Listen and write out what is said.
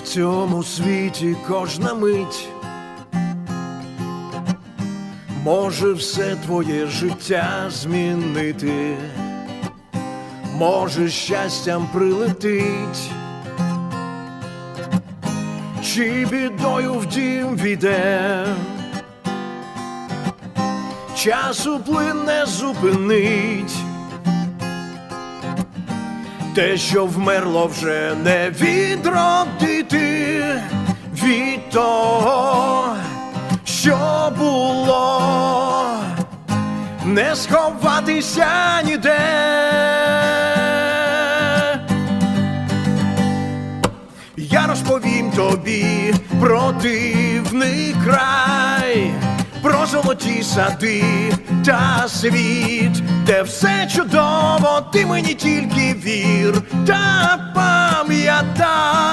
В цьому світі кожна мить. Може все твоє життя змінити, може щастям прилетить, чи бідою в дім війде, часу плин не зупинить. Те, що вмерло, вже не відродити від того, що було, не сховатися ніде. Я розповім тобі про дивний край, про золоті сади та світ, де все чудово, ти мені тільки вір та пам'ятай.